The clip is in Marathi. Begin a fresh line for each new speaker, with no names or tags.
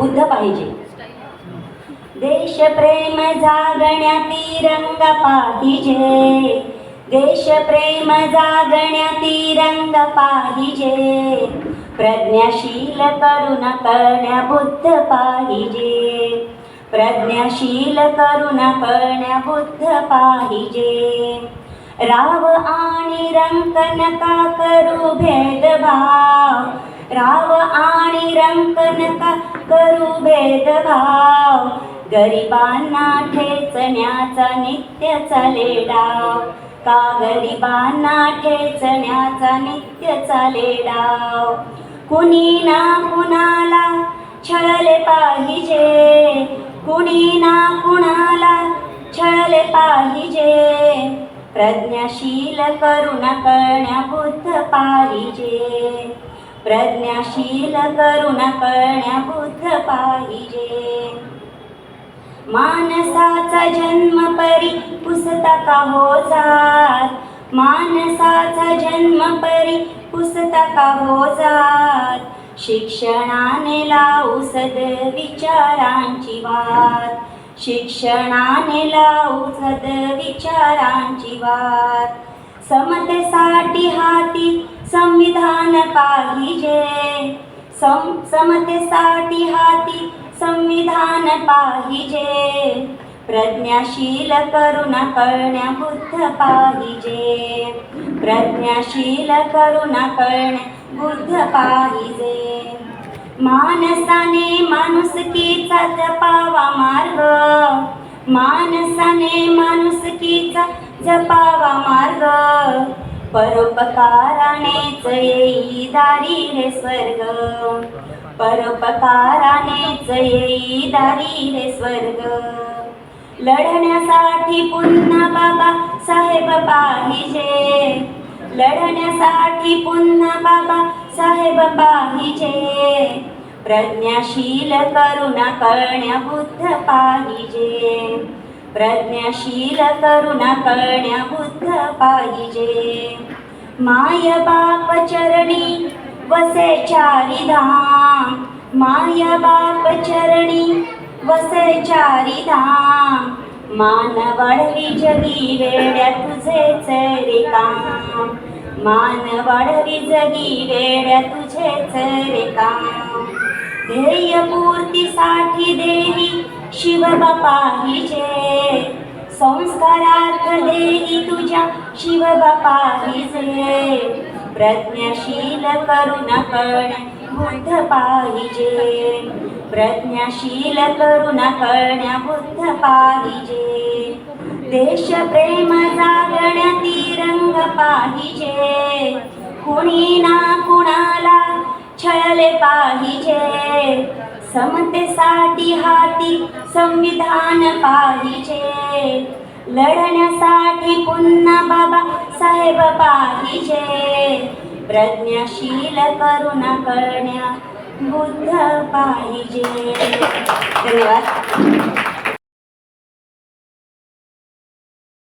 बुद्ध पाहिजे. देश प्रेम जागण्या तिरंग पाहिजे. देश प्रेम जागण्या तिरंग पाहिजे. प्रज्ञाशील करुण कळण्या बुद्ध पाहिजे. प्रज्ञाशील करुण कळण्या बुद्ध पाहिजे. राव आणि रंग नका करू भेदभाव? राव आणि रंक नका करू भेदभाव? गरिबांना ठेचण्याचा नित्य चाले डाव का गरिबांना ठेचण्याचा नित्य चाले डाव कुणी ना कुणाला छळले पाहिजे? कुणी ना कुणाला छळले पाहिजे? प्रज्ञाशील करुण कळण्या बुद्ध पाहिजे. प्रज्ञाशील करुण कळण्या बुद्ध पाहिजे. मानसाचा जन्म परी पुस्तका हो जात? मानसाचा जन्म परी पुस्तका हो जात? शिक्षणाने लावू सद विचारांची वाद शिक्षणाने लावू सद विचारांची वाद समतेसाठी हाती संविधान पाहिजे सम समतेसाठी हाती संविधान पाहिजे। प्रज्ञाशील करुणा कळण्या बुद्ध पाहिजे। प्रज्ञाशील करुणा कळण्या बुद्ध पाहिजे। मानसाने माणुसकीचा जपावा मार्ग। माणसाने माणुसकीचा जपावा मार्ग। परोपकारानेच येई दारी रे स्वर्ग. परोपकारानेच येई दारी रे स्वर्ग. लढण्यासाठी पुन्हा बाबा साहेब पाहिजे. लढण्यासाठी पुन्हा बाबा साहेब पाहिजे. प्रज्ञाशील करुणा कळण्या बुद्ध पाहिजे. प्रज्ञाशील करुणा कळण्या बुद्ध पाहिजे. माय बाप चरणी वसे चारिधाम. माय बाप चरणी वसे चारिधाम. मान वाढवी जगी वेड्या तुझेच रे काम मान वाढवी जगी वेड्या तुझेच रे काम ध्येय पूर्तीसाठी देवी शिवबा पाहिजे संस्कारार्थ देवी तुझ्या शिवबा पाहिजे प्रज्ञाशील करुण कर्ण बुद्ध पाहिजे. प्रज्ञाशील करुण कळण्या बुद्ध पाहिजे. देशप्रेम जागण्या तिरंग पाहिजे. कुणी ना कुणाला छळले पाहिजे. समतेसाठी हाती संविधान पाहिजे. लढण्यासाठी पुन्हा बाबा साहेब पाहिजे. प्रज्ञाशील करुणा करण्या बुद्ध पाहिजे. धन्यवाद.